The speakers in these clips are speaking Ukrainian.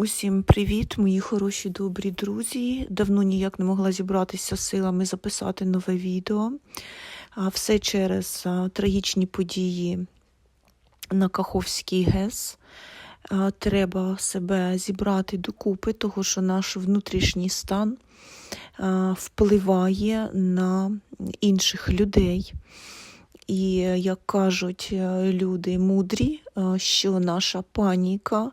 Усім привіт, мої хороші добрі друзі. Давно ніяк не могла зібратися силами записати нове відео. Все через трагічні події на Каховський ГЕС. Треба себе зібрати докупи, тому що наш внутрішній стан впливає на інших людей. І, як кажуть е, люди мудрі, е, що наша паніка,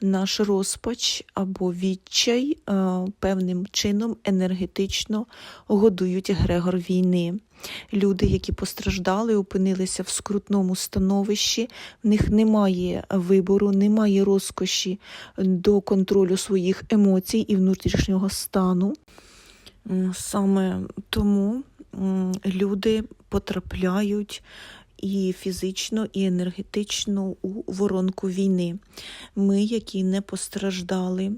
наш розпач або відчай е, певним чином енергетично годують Грегор війни. Люди, які постраждали, опинилися в скрутному становищі, в них немає вибору, немає розкоші до контролю своїх емоцій і внутрішнього стану. Саме тому люди потрапляють і фізично, і енергетично у воронку війни. Ми, які не постраждали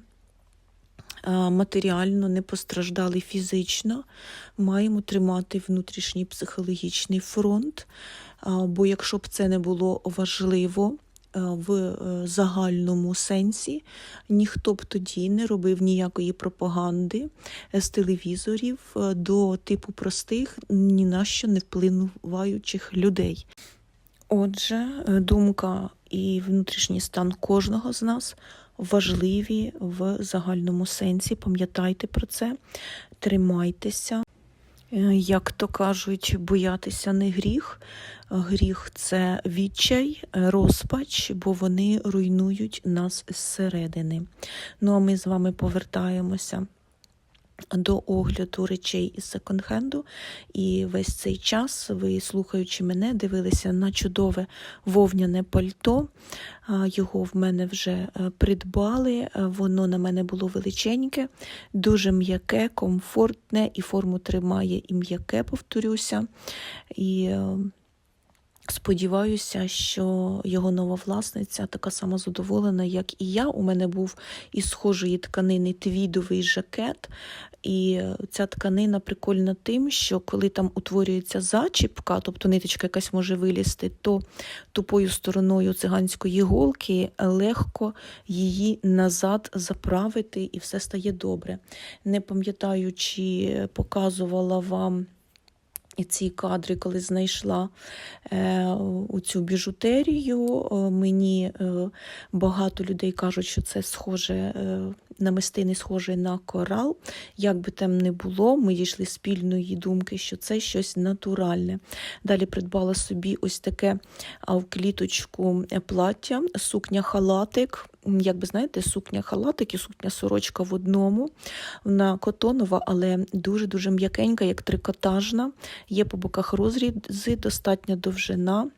матеріально, не постраждали фізично, маємо тримати внутрішній психологічний фронт. Бо якщо б це не було важливо, в е, загальному сенсі ніхто б тоді не робив ніякої пропаганди з телевізорів е, до типу простих, ні на що не впливаючих людей. Отже, е, думка і внутрішній стан кожного з нас важливі в загальному сенсі. Пам'ятайте про це, тримайтеся. Е, Як то кажуть, боятися не гріх. Гріх це відчай, розпач, бо вони руйнують нас зсередини. Ну а ми з вами повертаємося до огляду речей із секонд-хенду. І весь цей час ви, слухаючи мене, дивилися на чудове вовняне пальто. Його в мене вже е, придбали. е, Воно на мене було величеньке, дуже м'яке, комфортне, і форму тримає і м'яке, повторюся. І е, Сподіваюся, що його нова власниця така сама задоволена, як і я. У мене був із схожої тканини твідовий жакет, і ця тканина прикольна тим, що коли там утворюється зачіпка, тобто ниточка якась може вилізти, то тупою стороною циганської голки легко її назад заправити, і все стає добре. Не пам'ятаю, чи показувала вам. І ці кадри, коли знайшла е, у цю біжутерію, е, мені е, багато людей кажуть, що це схоже намистини схоже на корал. Як би там не було, ми дійшли спільної думки, що це щось натуральне. Далі придбала собі ось таке в кліточку плаття, сукня-халатик. М, Як би знаєте, сукня халатик і сукня сорочка в одному. Вона котонова, але дуже-дуже м'якенька, як трикотажна. Є по боках розрізи, достатня довжина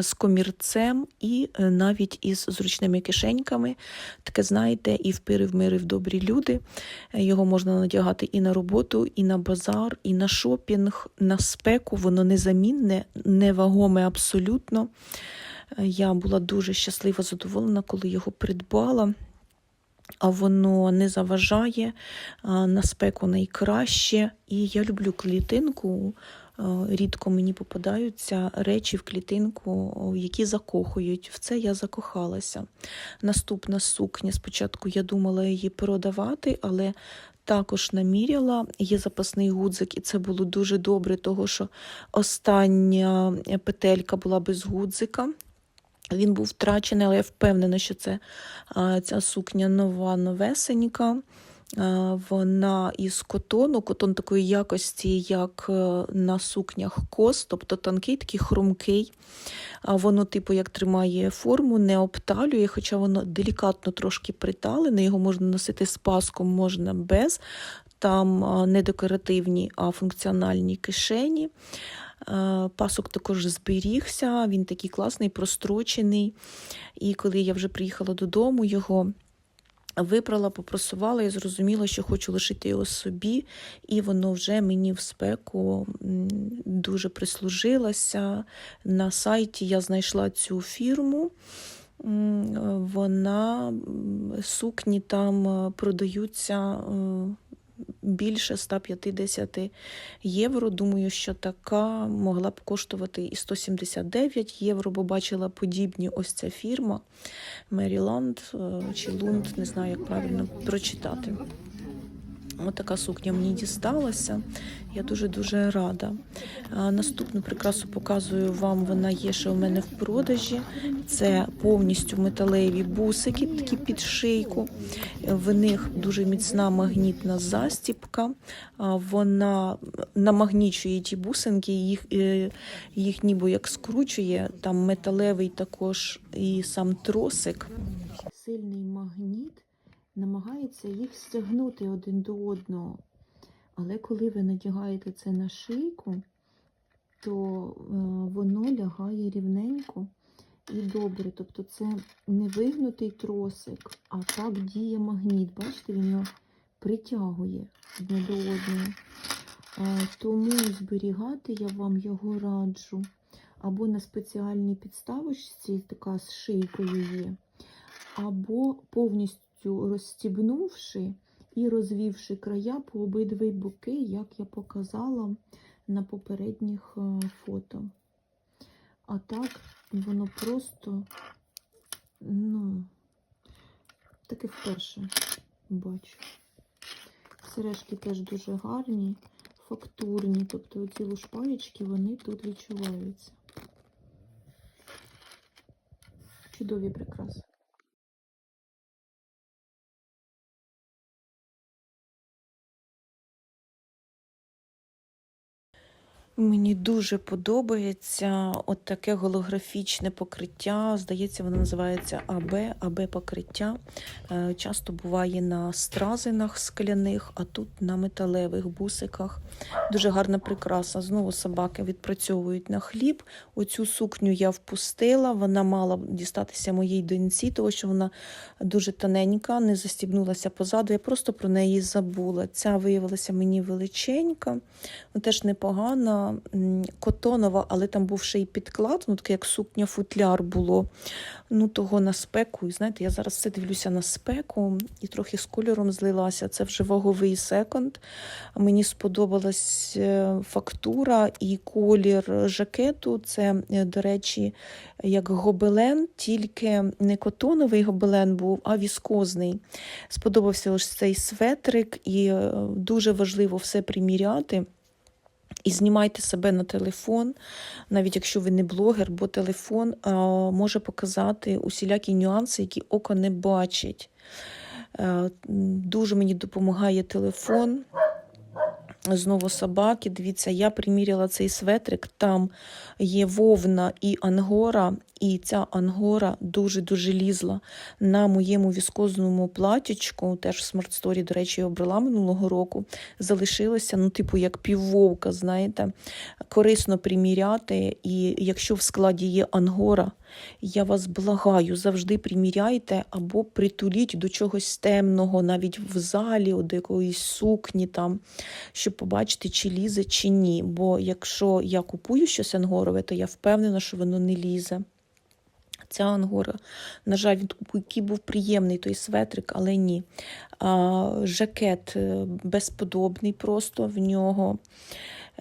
з комірцем і е, навіть із зручними кишеньками. Таке, знаєте, і впирив мирив добрі люди. Його можна надягати і на роботу, і на базар, і на шопінг, на спеку. Воно незамінне, невагоме абсолютно. Е, Я була дуже щаслива, задоволена, коли його придбала. А воно не заважає на спеку найкраще. І я люблю клітинку. Е, Рідко мені попадаються речі в клітинку, які закохують. В це я закохалася. Наступна сукня. Спочатку я думала її продавати, але також наміряла. Є запасний гудзик, і це було дуже добре, того що остання петелька була без гудзика. Він був втрачений, але я впевнена, що це ця сукня нова, новесенька. Вона із котону, котон такої якості, як е, на сукнях кос, тобто тонкий, такий хрумкий. Воно, типу, як тримає форму, не обталює, хоча воно делікатно трошки приталене, його можна носити з паском, можна без. Там не декоративні, а функціональні кишені. Е, Пасок також зберігся, він такий класний, прострочений. І коли я вже приїхала додому, його випрала, попросувала і зрозуміла, що хочу лишити його собі, і воно вже мені в спеку дуже прислужилося. На сайті я знайшла цю фірму. Вона сукні там е, продаються. Більше 150 євро. Думаю, що така могла б коштувати і 179 євро, бо бачила подібні ось ця фірма Меріланд чи Лунд, не знаю, як правильно прочитати. Ось така сукня мені дісталася. Я дуже-дуже рада. Наступну прикрасу показую вам. Вона є ще у мене в продажі. Це повністю металеві бусики, такі під шийку. В них дуже міцна магнітна застіпка. Вона намагнічує ті бусинки, їх, е, їх ніби як скручує. Там металевий також і сам тросик. Сильний магніт намагається їх стягнути один до одного. Але коли ви надягаєте це на шийку, то е, воно лягає рівненько і добре. Тобто це не вигнутий тросик, а так діє магніт. Бачите, він його притягує одне до одного. Е, тому зберігати я вам його раджу. Або на спеціальній підставочці, така з шийкою є, або повністю розстібнувши і розвівши края по обидві боки, як я показала на попередніх е, фото. А так воно просто, ну, таке вперше бачу. Сережки теж дуже гарні, фактурні, тобто ці лушпаєчки, вони тут відчуваються. Чудові прикраси. Мені дуже подобається от таке голографічне покриття. Здається, воно називається АБ, АБ покриття. Е, Часто буває на стразинах скляних, а тут на металевих бусиках. Дуже гарна прикраса. Знову собаки відпрацьовують на хліб. Оцю сукню я впустила. Вона мала дістатися моїй доньці, тому що вона дуже тоненька, не застібнулася позаду. Я просто про неї забула. Ця виявилася мені величенька, вона теж непогана котонова, але там був ще й підклад, ну таке як сукня футляр було. Ну, того на спеку. І знаєте, я зараз все дивлюся на спеку і трохи з кольором злилася. Це вже ваговий секонд. Мені сподобалась е, фактура і колір жакету. Це, е, до речі, як гобелен, тільки не котоновий гобелен був, а віскозний. Сподобався ось цей светрик, і е, дуже важливо все приміряти. І знімайте себе на телефон, навіть якщо ви не блогер, бо телефон а, може показати усілякі нюанси, які око не бачить. Е, Дуже мені допомагає телефон. Знову собаки. Дивіться, я приміряла цей светрик. Там є вовна і ангора, і ця ангора дуже-дуже лізла на моєму віскозному платічку. Теж в Story, до речі, я обрала минулого року. Залишилося, ну, типу, як піввовка, знаєте, корисно приміряти. І якщо в складі є ангора, я вас благаю, завжди приміряйте або притуліть до чогось темного, навіть в залі, до якоїсь сукні, там, щоб побачити, чи лізе, чи ні. Бо якщо я купую щось ангорове, то я впевнена, що воно не лізе. Ця ангора, на жаль, він який був приємний той светрик, але ні. А, Жакет е, безподобний просто в нього.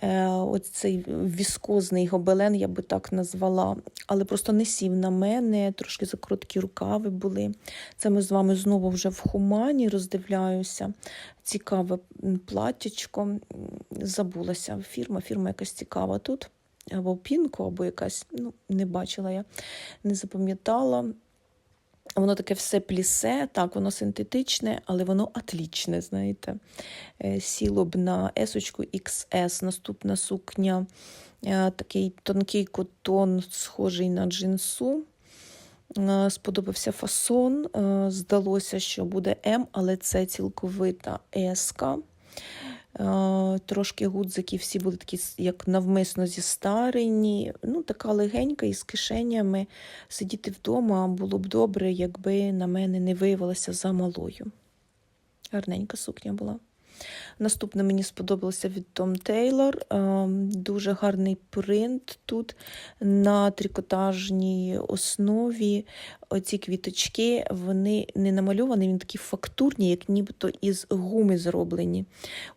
Е, Оцей віскозний гобелен, я би так назвала, але просто не сів на мене, трошки закороткі рукави були. Це ми з вами знову вже в хумані роздивляюся. Цікаве платтячко. Забулася фірма, фірма якась цікава тут. Або пінко, або якась, ну, не бачила я, не запам'ятала. Воно таке все плісе, так, воно синтетичне, але воно атлічне, знаєте. Е, Сіло б на есочку XS. Наступна сукня, е, такий тонкий котон, схожий на джинсу. Е, Сподобався фасон. Здалося, що буде М, але це цілковита еска. Е, Трошки гудзики всі були такі, як навмисно зістарені. Ну, така легенька із кишенями. Сидіти вдома було б добре, якби на мене не виявилася замалою. Гарненька сукня була. Наступне мені сподобалося від Taylor. Ем, Дуже гарний принт тут на трикотажній основі. Оці квіточки вони не намальовані, він такі фактурні, як нібито із гуми зроблені.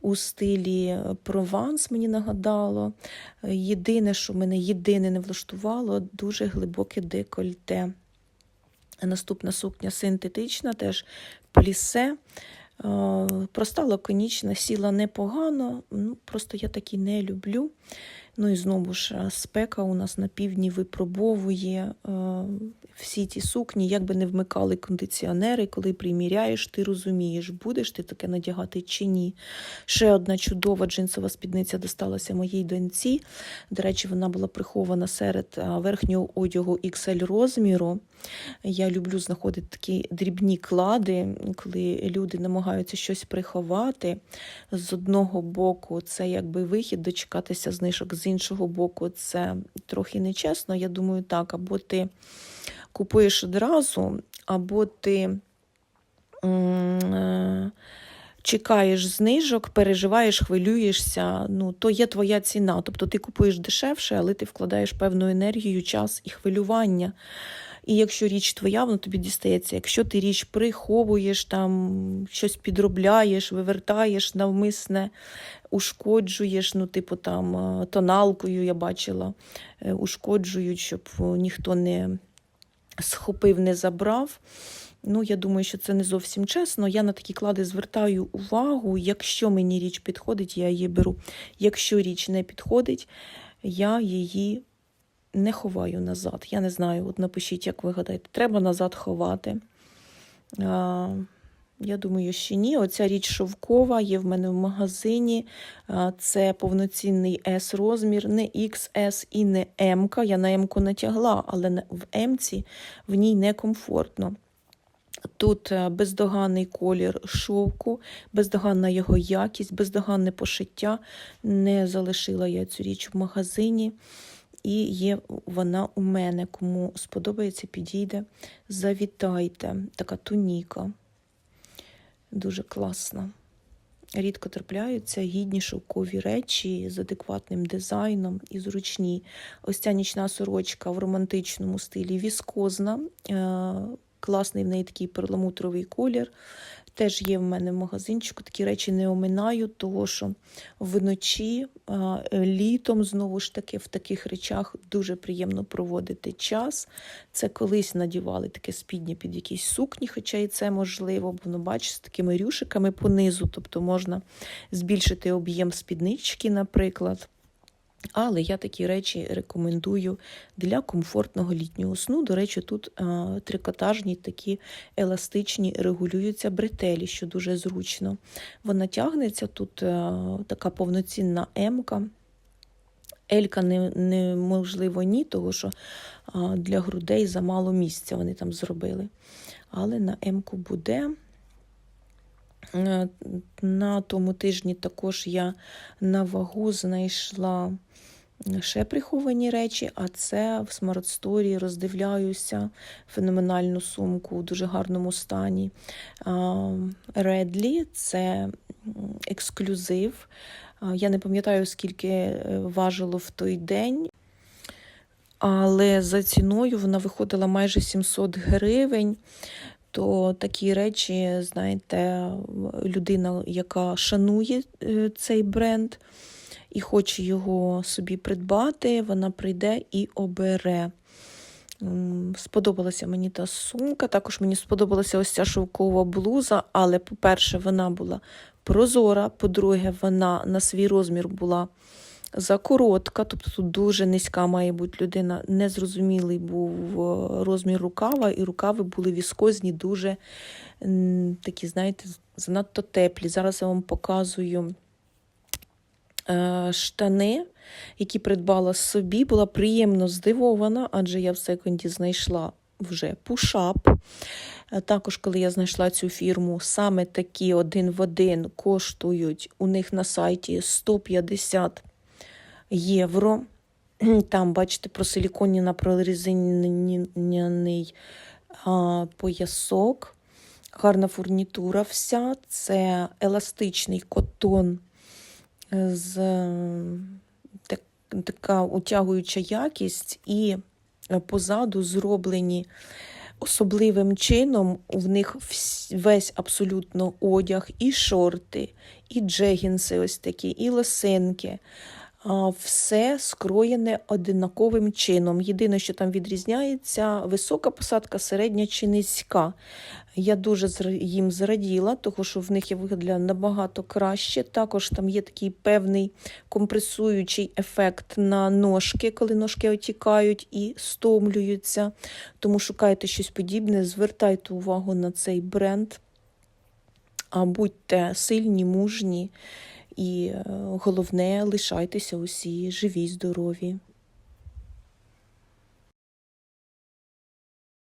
У стилі Прованс мені нагадало. Єдине, що мене єдине не влаштувало, дуже глибоке декольте. Наступна сукня синтетична, теж плісе. Е, Проста лаконічна, сіла непогано, ну, просто я такі не люблю. Ну і знову ж е, спека у нас на півдні випробовує е, всі ті сукні, як би не вмикали кондиціонери, коли приміряєш, ти розумієш, будеш ти таке надягати чи ні. Ще одна чудова джинсова спідниця досталася моїй доньці. До речі, вона була прихована серед е, верхнього одягу XL розміру. Я люблю знаходити такі дрібні клади, коли люди намагаються щось приховати. З одного боку, це якби вихід дочекатися знижок, з іншого боку, це трохи нечесно. Я думаю, так, або ти купуєш одразу, або ти. е, Чекаєш знижок, переживаєш, хвилюєшся, ну то є твоя ціна. Тобто ти купуєш дешевше, але ти вкладаєш певну енергію, час і хвилювання. І якщо річ твоя, воно тобі дістається. Якщо ти річ приховуєш, там щось підробляєш, вивертаєш навмисне, ушкоджуєш, ну, типу там е, тоналкою я бачила, е, ушкоджують, щоб е, ніхто не схопив, не забрав. Ну, я думаю, що це не зовсім чесно. Я на такі клади звертаю увагу. Якщо мені річ підходить, я її беру. Якщо річ не підходить, я її не ховаю назад. Я не знаю, от напишіть, як ви гадаєте, треба назад ховати. А, я думаю, що ні. Оця річ шовкова є в мене в магазині. А, Це повноцінний S-розмір, не XS і не М. Я на М натягла, але в М в ній некомфортно. Тут е, бездоганний колір шовку, бездоганна його якість, бездоганне пошиття. Не залишила я цю річ в магазині. І є вона у мене. Кому сподобається, підійде. Завітайте. Така туніка. Дуже класна. Рідко трапляються гідні шовкові речі з адекватним дизайном і зручні. Ось ця нічна сорочка в романтичному стилі віскозна. Е, Класний в неї такий перламутровий колір. Теж є в мене в магазинчику. Такі речі не оминаю, того що вночі, літом, знову ж таки, в таких речах дуже приємно проводити час. Це колись надівали таке спідня під якісь сукні, хоча і це можливо, бо воно бачиш з такими рюшиками понизу, тобто можна збільшити об'єм спіднички, наприклад. Але я такі речі рекомендую для комфортного літнього сну. До речі, тут а, трикотажні такі еластичні регулюються бретелі, що дуже зручно. Вона тягнеться тут а, така повноцінна емка. Елька не, неможливо ні, тому що а, для грудей замало місця вони там зробили. Але на емку буде. Е, На тому тижні також я на вагу знайшла ще приховані речі, а це в Story роздивляюся феноменальну сумку у дуже гарному стані. Редлі це ексклюзив. Я не пам'ятаю, скільки е, важило в той день. Але за ціною вона виходила майже 700 гривень. То такі речі, знаєте, людина, яка шанує е, цей бренд і хоче його собі придбати, вона прийде і обере. Сподобалася мені та сумка. Також мені сподобалася ось ця шовкова блуза, але, по-перше, вона була прозора. По-друге, вона на свій розмір була закоротка, тобто тут дуже низька має бути людина. Незрозумілий був е, розмір рукава, і рукави були віскозні, дуже такі, знаєте, занадто теплі. Зараз я вам показую е, штани, які придбала собі. Була приємно здивована, адже я в секонді знайшла вже пушап. Е, Також, коли я знайшла цю фірму, саме такі один в один коштують у них на сайті 150 євро. Там, бачите, просиліконні на прорезинений а, поясок. гарна фурнітура вся, це еластичний котон з так, така утягуюча якість, і позаду зроблені особливим чином. В них весь абсолютно одяг, і шорти, і джегінси ось такі, і лосинки. Все скроєне одинаковим чином. Єдине, що там відрізняється, висока посадка, середня чи низька. Я дуже їм зраділа, тому що в них я виглядаю набагато краще. Також там є такий певний компресуючий ефект на ножки, коли ножки отікають і стомлюються. Тому шукайте щось подібне, звертайте увагу на цей бренд. А будьте сильні, мужні і е, головне, лишайтеся усі живі, здорові.